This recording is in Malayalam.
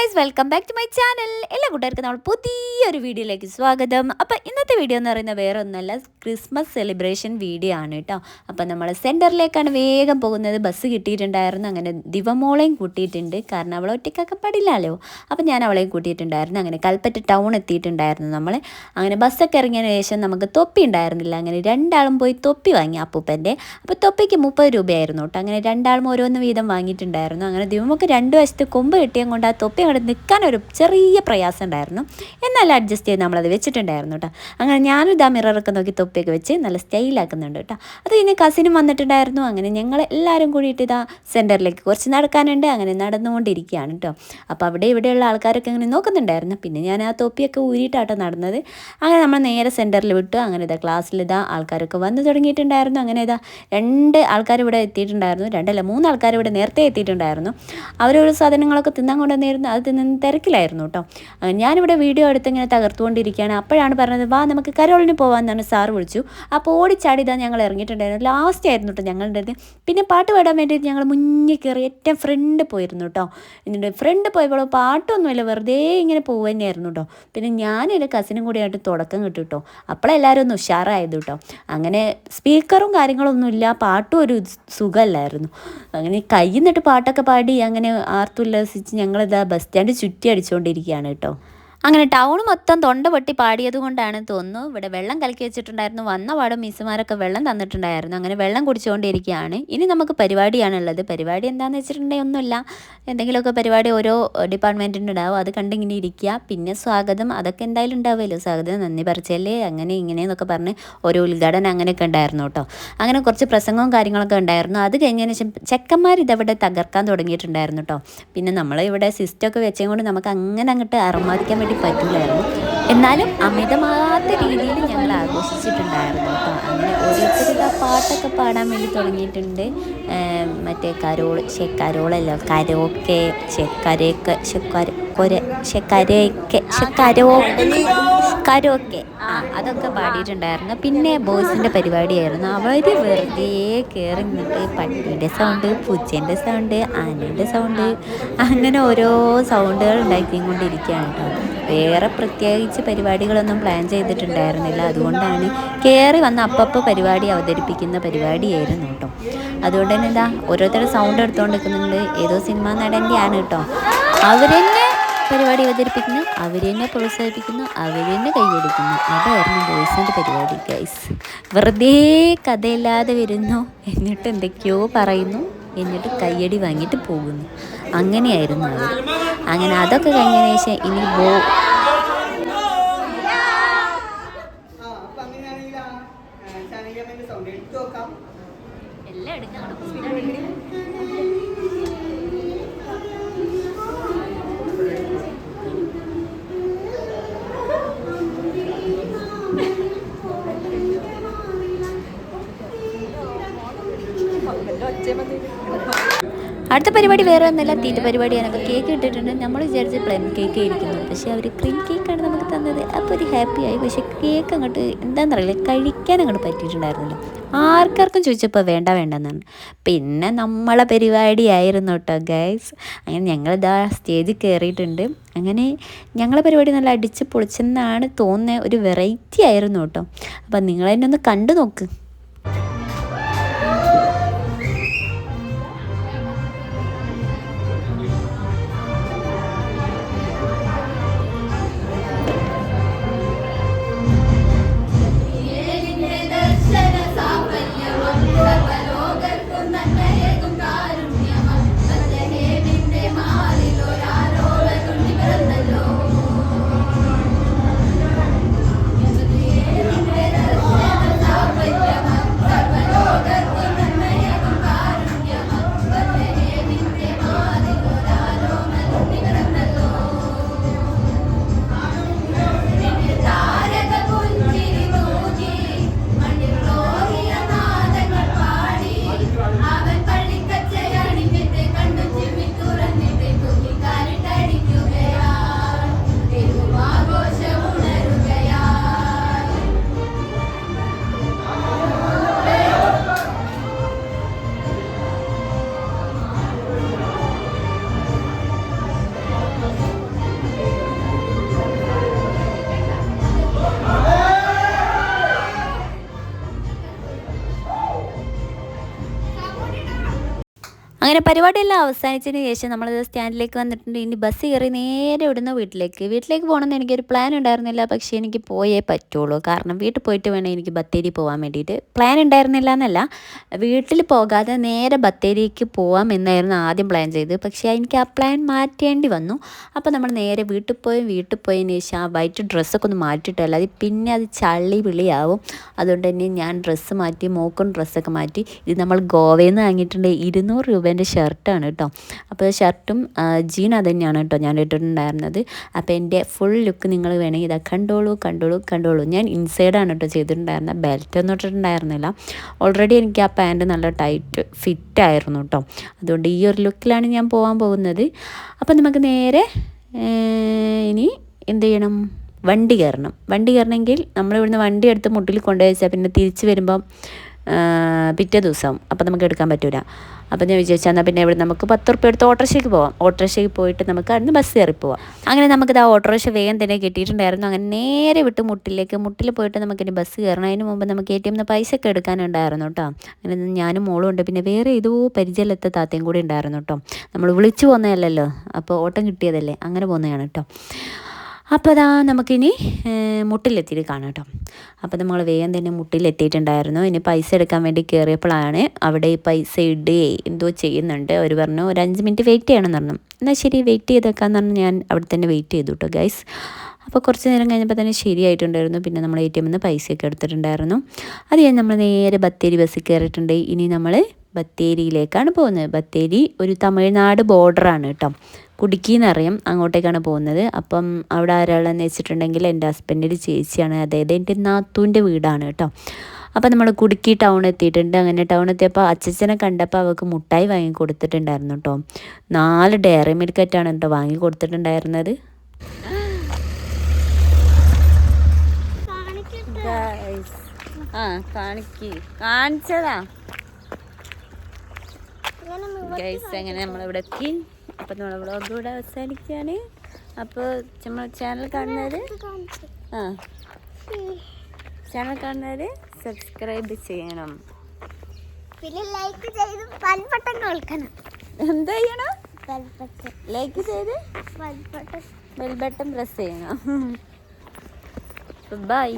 Guys welcome back to my channel എല്ലാ കൂട്ടുകാർക്കും നമ്മൾ പുതിയൊരു വീഡിയോയിലേക്ക് സ്വാഗതം. അപ്പോൾ ഇന്നത്തെ വീഡിയോ എന്ന് പറയുന്നത് വേറെ ഒന്നല്ല ക്രിസ്മസ് സെലിബ്രേഷൻ വീഡിയോ ആണ് കേട്ടോ. അപ്പോൾ നമ്മൾ സെന്ററിലേക്കാണ് വേഗം പോകുന്നത്. ബസ് കിട്ടിയിട്ടുണ്ടായിരുന്നു അങ്ങനെ ദിവമോളെയും കൂട്ടിയിട്ടുണ്ട്. കാരണം അവളെ ഒറ്റയ്ക്കൊക്കെ പടില്ലല്ലോ അപ്പോൾ ഞാൻ അവളെയും കൂട്ടിയിട്ടുണ്ടായിരുന്നു. അങ്ങനെ കൽപ്പറ്റ ടൗൺ എത്തിയിട്ടുണ്ടായിരുന്നു നമ്മൾ അങ്ങനെ ബസ്സൊക്കെ ഇറങ്ങിയതിന് ശേഷം നമുക്ക് തൊപ്പി ഉണ്ടായിരുന്നില്ല. അങ്ങനെ രണ്ടാളും പോയി തൊപ്പി വാങ്ങി അപ്പൂപ്പന്റെ. അപ്പോൾ തൊപ്പിക്ക് മുപ്പത് രൂപയായിരുന്നു കേട്ടോ. അങ്ങനെ രണ്ടാളും ഓരോന്ന് വീതം വാങ്ങിയിട്ടുണ്ടായിരുന്നു. അങ്ങനെ ദിവമൊക്കെ രണ്ട് വശത്ത് കൊമ്പ് കിട്ടിയും കൊണ്ട് ആ തൊപ്പി അങ്ങോട്ട് നിൽക്കാൻ ഒരു ചെറിയ പ്രയാസം ഉണ്ടായിരുന്നു. എന്നാലും അഡ്ജസ്റ്റ് ചെയ്ത് നമ്മളത് വെച്ചിട്ടുണ്ടായിരുന്നു കേട്ടോ അങ്ങനെ ഞാനും ഇതാ മിററൊക്കെ നോക്കി തൊപ്പിയൊക്കെ വെച്ച് നല്ല സ്റ്റൈലാക്കുന്നുണ്ട് കേട്ടോ അത് കഴിഞ്ഞ് കസിനും വന്നിട്ടുണ്ടായിരുന്നു. അങ്ങനെ ഞങ്ങൾ എല്ലാവരും കൂടിയിട്ട് ഇതാ സെന്ററിലേക്ക് കുറച്ച് നടക്കാനുണ്ട്. അങ്ങനെ നടന്നുകൊണ്ടിരിക്കുകയാണ് കേട്ടോ അപ്പോൾ അവിടെ ഇവിടെയുള്ള ആൾക്കാരൊക്കെ അങ്ങനെ നോക്കുന്നുണ്ടായിരുന്നു. പിന്നെ ഞാൻ ആ തൊപ്പിയൊക്കെ ഊരിയിട്ടാട്ടോ നടന്നത്. അങ്ങനെ നമ്മൾ നേരെ സെന്ററിൽ വിട്ടു. അങ്ങനെ ഇതാ ക്ലാസ്സിൽ ഇതാ ആൾക്കാരൊക്കെ വന്ന് തുടങ്ങിയിട്ടുണ്ടായിരുന്നു. അങ്ങനെ ഇതാ രണ്ട് ആൾക്കാർ ഇവിടെ എത്തിയിട്ടുണ്ടായിരുന്നു. രണ്ടല്ല മൂന്ന് ആൾക്കാർ ഇവിടെ നേരത്തെ എത്തിയിട്ടുണ്ടായിരുന്നു. അവരോട് സാധനങ്ങളൊക്കെ തിന്നാൻ കൊണ്ടുവന്നിരുന്നു. അത് തിന്നുന്ന തിരക്കിലായിരുന്നു കേട്ടോ. ഞാനിവിടെ വീഡിയോ എടുത്ത് ഇങ്ങനെ തകർത്തുകൊണ്ടിരിക്കുകയാണ്. അപ്പോഴാണ് പറഞ്ഞത് വാ നമുക്ക് കരോളിന് പോകാമെന്നാണ് സാർ വിളിച്ചു. അപ്പോൾ ഓടിച്ചാടി ഇതാ ഞങ്ങൾ ഇറങ്ങിയിട്ടുണ്ടായിരുന്നു. ലാസ്റ്റ് ആയിരുന്നു കേട്ടോ ഞങ്ങളുടെ പിന്നെ പാട്ട് പാടാൻ വേണ്ടിയിട്ട് ഞങ്ങൾ മുന്നിൽ കയറി ഏറ്റവും ഫ്രണ്ട് പോയിരുന്നു കേട്ടോ. എന്നിട്ട് ഫ്രണ്ട് പോയപ്പോൾ പാട്ടൊന്നുമില്ല വെറുതെ ഇങ്ങനെ പോകുക തന്നെയായിരുന്നു കേട്ടോ. പിന്നെ ഞാനും എന്റെ കസിനും കൂടി ആയിട്ട് തുടക്കം കിട്ടും കേട്ടോ. അപ്പോഴെല്ലാവരും ഒന്ന് ഉഷാറായത് കേട്ടോ. അങ്ങനെ സ്പീക്കറും കാര്യങ്ങളൊന്നുമില്ല പാട്ടും ഒരു സുഖമല്ലായിരുന്നു. അങ്ങനെ കയ്യിൽ നിന്നിട്ട് പാട്ടൊക്കെ പാടി അങ്ങനെ ആർത്തുല്ലസിച്ച് ഞങ്ങളിതാ ബസ് സ്റ്റാൻഡ് ചുറ്റി അടിച്ചുകൊണ്ടിരിക്കുകയാണ് കേട്ടോ. അങ്ങനെ ടൗൺ മൊത്തം തൊണ്ട പൊട്ടി പാടിയത് കൊണ്ടാണ് തോന്നുന്നു. ഇവിടെ വെള്ളം കലക്കി വെച്ചിട്ടുണ്ടായിരുന്നു. വന്ന പാടും മിസ്സുമാരൊക്കെ വെള്ളം തന്നിട്ടുണ്ടായിരുന്നു. അങ്ങനെ വെള്ളം കുടിച്ചുകൊണ്ടിരിക്കുകയാണ്. ഇനി നമുക്ക് പരിപാടിയാണുള്ളത്. പരിപാടി എന്താണെന്ന് വെച്ചിട്ടുണ്ടെങ്കിൽ ഒന്നുമില്ല. എന്തെങ്കിലുമൊക്കെ പരിപാടി ഓരോ ഡിപ്പാർട്ട്മെന്റിന്റെ ഉണ്ടാവും. അത് കണ്ടിങ്ങനെ ഇരിക്കുക. പിന്നെ സ്വാഗതം. അതൊക്കെ എന്തായാലും ഉണ്ടാവുമല്ലോ. സ്വാഗതം നന്ദി പറിച്ചല്ലേ? അങ്ങനെ ഇങ്ങനെ എന്നൊക്കെ പറഞ്ഞ് ഓരോ ഉദ്ഘാടനം അങ്ങനെയൊക്കെ ഉണ്ടായിരുന്നു കേട്ടോ. അങ്ങനെ കുറച്ച് പ്രസംഗവും കാര്യങ്ങളൊക്കെ ഉണ്ടായിരുന്നു. അത് കഴിഞ്ഞതിന് ശേഷം ചെക്കന്മാർ ഇതവിടെ തകർക്കാൻ തുടങ്ങിയിട്ടുണ്ടായിരുന്നു കേട്ടോ. പിന്നെ നമ്മളിവിടെ സിസ്റ്റമൊക്കെ വെച്ചതുകൊണ്ട് നമുക്ക് അങ്ങനെ അങ്ങോട്ട് അറമാദിക്കാൻ വേണ്ടി പറ്റില്ലായിരുന്നു എന്നാലും അമിതമാകാത്ത രീതിയിൽ ഞങ്ങൾ ആഘോഷിച്ചിട്ടുണ്ടായിരുന്നു. കേട്ടോ അങ്ങനെ ഓരോരുത്തരുടെ പാട്ടൊക്കെ പാടാൻ വേണ്ടി തുടങ്ങിയിട്ടുണ്ട്. മറ്റേ കരോൾ ഷെ കരോളല്ല കരോക്കെ ശെക്കരയൊക്കെ ശെക്കര കൊര ശെക്കരയൊക്കെ ശെക്കരോ കരോക്കെ ആ അതൊക്കെ പാടിയിട്ടുണ്ടായിരുന്നു. പിന്നെ ബോയ്സിന്റെ പരിപാടിയായിരുന്നു. അവർ വെറുതെ കയറി നിന്നിട്ട് പട്ടിയുടെ സൗണ്ട് പൂച്ചേന്റെ സൗണ്ട് ആനയുടെ സൗണ്ട് അങ്ങനെ ഓരോ സൗണ്ടുകൾ ഉണ്ടാക്കിക്കൊണ്ടിരിക്കുകയാണ് കേട്ടോ. വേറെ പ്രത്യേകിച്ച് പരിപാടികളൊന്നും പ്ലാൻ ചെയ്തിട്ടുണ്ടായിരുന്നില്ല. അതുകൊണ്ടാണ് കയറി വന്ന അപ്പപ്പോൾ പരിപാടി അവതരിപ്പിക്കുന്ന പരിപാടിയായിരുന്നു കേട്ടോ. അതുകൊണ്ട് തന്നെ എന്താ ഓരോരുത്തരുടെ സൗണ്ട് എടുത്തുകൊണ്ട് നിൽക്കുന്നുണ്ട് ഏതോ സിനിമ നടന്റെയാണ് കേട്ടോ. അവരെന്നെ പരിപാടി അവതരിപ്പിക്കുന്നു അവരെന്നെ പ്രോത്സാഹിപ്പിക്കുന്നു അവർ തന്നെ കൈയടിക്കുന്നു. അതായിരുന്നു ബോയ്സിന്റെ പരിപാടി ഗൈസ് വെറുതെ കഥയില്ലാതെ വരുന്നു. എന്നിട്ട് എന്തൊക്കെയോ പറയുന്നു. എന്നിട്ട് കയ്യടി വാങ്ങിയിട്ട് പോകുന്നു. അങ്ങനെയായിരുന്നു അവർ അങ്ങനെ അതൊക്കെ കഴിഞ്ഞതിന് ശേഷം ഇനി ബോ എല്ലാം എടുക്കണം അടുത്ത പരിപാടി വേറെ ഒന്നുമില്ല തീറ്റ പരിപാടിയാണ്. അപ്പോൾ കേക്ക് ഇട്ടിട്ടുണ്ട്. നമ്മൾ വിചാരിച്ച് പ്ലെയിൻ കേക്ക് ഇരിക്കുന്നു പക്ഷേ അവർ ക്രീം കേക്കാണ് നമുക്ക് തന്നത്. അപ്പോൾ ഒരു ഹാപ്പി ആയി. പക്ഷേ കേക്ക് അങ്ങോട്ട് എന്താണെന്നറിയില്ല കഴിക്കാൻ അങ്ങോട്ട് പറ്റിയിട്ടുണ്ടായിരുന്നില്ല. ആർക്കാർക്കും ചോദിച്ചപ്പോൾ വേണ്ട വേണ്ടെന്നാണ്. പിന്നെ നമ്മളെ പരിപാടിയായിരുന്നു കേട്ടോ ഗൈസ് അങ്ങനെ ഞങ്ങളിതാ സ്റ്റേജിൽ കയറിയിട്ടുണ്ട് അങ്ങനെ ഞങ്ങളെ പരിപാടി നല്ല അടിച്ച് പൊളിച്ചെന്നാണ് തോന്നുന്നത് ഒരു വെറൈറ്റി ആയിരുന്നു കേട്ടോ അപ്പം നിങ്ങളെന്നെ ഒന്ന് കണ്ടു നോക്ക് ോ. അങ്ങനെ പരിപാടിയെല്ലാം അവസാനിച്ചതിന് ശേഷം നമ്മൾ സ്റ്റാൻഡിലേക്ക് വന്നിട്ടുണ്ട്. ഇനി ബസ് കയറി നേരെ ഇവിടുന്ന് വീട്ടിലേക്ക്. വീട്ടിലേക്ക് പോകണമെന്ന് എനിക്കൊരു പ്ലാൻ ഉണ്ടായിരുന്നില്ല. പക്ഷേ എനിക്ക് പോയേ പറ്റുള്ളൂ. കാരണം വീട്ടിൽ പോയിട്ട് വേണം എനിക്ക് ബത്തേരി പോകാൻ വേണ്ടിയിട്ട്. പ്ലാൻ ഉണ്ടായിരുന്നില്ല എന്നല്ല. വീട്ടിൽ പോകാതെ നേരെ ബത്തേരിക്ക് പോകാം എന്നായിരുന്നു ആദ്യം പ്ലാൻ ചെയ്തത്. പക്ഷേ എനിക്ക് ആ പ്ലാൻ മാറ്റേണ്ടി വന്നു. അപ്പോൾ നമ്മൾ നേരെ വീട്ടിൽ പോയി. വീട്ടിൽ പോയതിന് ശേഷം ആ വൈറ്റ് ഡ്രസ്സൊക്കെ ഒന്ന് മാറ്റിയിട്ടല്ല. അത് പിന്നെ അത് ചള്ളി വിളിയാവും. അതുകൊണ്ട് തന്നെ ഞാൻ ഡ്രസ്സ് മാറ്റി മോക്കും ഡ്രസ്സൊക്കെ മാറ്റി. ഇത് നമ്മൾ ഗോവയിൽ നിന്ന് വാങ്ങിയിട്ടുണ്ട്. ഇരുന്നൂറ് രൂപേന്റെ ഷർട്ടാണ് കേട്ടോ. അപ്പോൾ ഷർട്ടും ജീൻ തന്നെയാണ് കേട്ടോ ഞാൻ ഇട്ടിട്ടുണ്ടായിരുന്നത്. അപ്പോൾ എന്റെ ഫുൾ ലുക്ക് നിങ്ങൾ വേണമെങ്കിൽ ഇതാ കണ്ടോളൂ കണ്ടോളൂ കണ്ടോളൂ. ഞാൻ ഇൻസൈഡാണ് കേട്ടോ ചെയ്തിട്ടുണ്ടായിരുന്നത്. ബെൽറ്റ് ഒന്നും ഇട്ടിട്ടുണ്ടായിരുന്നില്ല. ഓൾറെഡി എനിക്ക് ആ പാന്റ് നല്ല ടൈറ്റ് ഫിറ്റ് ആയിരുന്നു കേട്ടോ. അതുകൊണ്ട് ഈ ഒരു ലുക്കിലാണ് ഞാൻ പോകാൻ പോകുന്നത്. അപ്പോൾ നമുക്ക് നേരെ ഇനി എന്ത് ചെയ്യണം? വണ്ടി കയറണം. വണ്ടി കയറണമെങ്കിൽ നമ്മളിവിടുന്ന് വണ്ടി എടുത്ത് മുട്ടിൽ കൊണ്ടുപോയി വെച്ചാൽ പിന്നെ തിരിച്ച് വരുമ്പം പിറ്റേ ദിവസം. അപ്പം നമുക്ക് എടുക്കാൻ പറ്റൂല. അപ്പം ഞാൻ വിചാരിച്ചാൽ എന്നാൽ പിന്നെ ഇവിടെ നമുക്ക് പത്ത് റുപ്യ എടുത്ത് ഓട്ടോറിക്ഷയ്ക്ക് പോവാം. ഓട്ടോറിക്ഷയ്ക്ക് പോയിട്ട് നമുക്ക് അവിടുന്ന് ബസ് കയറി പോവാം. അങ്ങനെ നമുക്കിത് ആ ഓട്ടോറിക്ഷ വേഗം തന്നെ കിട്ടിയിട്ടുണ്ടായിരുന്നു. അങ്ങനെ നേരെ വിട്ട് മുട്ടിലേക്ക് മുട്ടിൽ പോയിട്ട് നമുക്ക് നമുക്കിനി ബസ് കയറണം. അതിന് മുമ്പ് നമുക്ക് എ ടി എമ്മിൽ പൈസ ഒക്കെ എടുക്കാനുണ്ടായിരുന്നു കേട്ടോ അങ്ങനെ ഞാനും മോളും ഉണ്ട്. പിന്നെ വേറെ ഏതോ പരിചയമില്ലാത്ത താത്തയും കൂടി ഉണ്ടായിരുന്നു കേട്ടോ നമ്മൾ വിളിച്ചു പോകുന്നതല്ലല്ലോ അപ്പോൾ ഓട്ടം കിട്ടിയതല്ലേ? അങ്ങനെ പോകുന്നതാണ് കേട്ടോ അപ്പോൾ അതാ നമുക്കിനി മുട്ടിലെത്തിയിട്ട് കാണാം കേട്ടോ അപ്പോൾ നമ്മൾ വേഗം തന്നെ മുട്ടിലെത്തിയിട്ടുണ്ടായിരുന്നു. ഇനി പൈസ എടുക്കാൻ വേണ്ടി കയറിയപ്പോഴാണ് അവിടെ പൈസ ഇടുകയെ എന്തോ ചെയ്യുന്നുണ്ട്. അവർ പറഞ്ഞു ഒരു അഞ്ച് മിനിറ്റ് വെയിറ്റ് ചെയ്യണമെന്ന് പറഞ്ഞു. എന്നാൽ ശരി വെയിറ്റ് ചെയ്തേക്കാന്ന് പറഞ്ഞു. ഞാൻ അവിടെ തന്നെ വെയിറ്റ് ചെയ്തു കേട്ടോ ഗൈസ് അപ്പോൾ കുറച്ച് നേരം കഴിഞ്ഞപ്പോൾ തന്നെ ശരിയായിട്ടുണ്ടായിരുന്നു. പിന്നെ നമ്മൾ എ ടി എമ്മിൽ നിന്ന് പൈസയൊക്കെ എടുത്തിട്ടുണ്ടായിരുന്നു. അത് ഞാൻ നമ്മൾ നേരെ ബത്തേരി ബസ്സിൽ കയറിയിട്ടുണ്ട് ഇനി നമ്മൾ ബത്തേരിയിലേക്കാണ് പോകുന്നത്. ബത്തേരി ഒരു തമിഴ്നാട് ബോർഡറാണ് കേട്ടോ കുടുക്കി എന്നറിയാം അങ്ങോട്ടേക്കാണ് പോകുന്നത്. അപ്പം അവിടെ ആരാളെന്ന് വെച്ചിട്ടുണ്ടെങ്കിൽ എന്റെ ഹസ്ബൻഡിന്റെ ചേച്ചിയാണ്. അതായത് എന്റെ നാത്തൂന്റെ വീടാണ് കേട്ടോ. അപ്പം നമ്മൾ കുടുക്കി ടൗൺ എത്തിയിട്ടുണ്ട്. അങ്ങനെ ടൗൺ എത്തിയപ്പോൾ അച്ഛച്ചനെ കണ്ടപ്പോൾ അവൾക്ക് മുട്ടായി വാങ്ങി കൊടുത്തിട്ടുണ്ടായിരുന്നു കേട്ടോ. നാല് ഡയറി മിൽക്കറ്റാണ് കേട്ടോ വാങ്ങി കൊടുത്തിട്ടുണ്ടായിരുന്നത്. ആ കാണിക്ക്. കാണിച്ചതാ. ഗൈസ് അങ്ങനെ നമ്മളിവിടെ എത്തി? അപ്പം നമ്മൾ വ്ളോഗ് ഇവിടെ അവസാനിക്കുകയാണ്. അപ്പോൾ നമ്മൾ ചാനൽ കാണുന്നവർ ആ. ചാനൽ കാണുന്നവർ സബ്സ്ക്രൈബ് ചെയ്യണം. പിന്നെ ലൈക്ക് ചെയ്ത് പൽപ്പട്ടം കൊടുക്കണം എന്താ ചെയ്യണം? ലൈക്ക് ചെയ്ത് പൽപ്പട്ടം ബെൽ ബട്ടൺ പ്രസ് ചെയ്യണം. ബൈ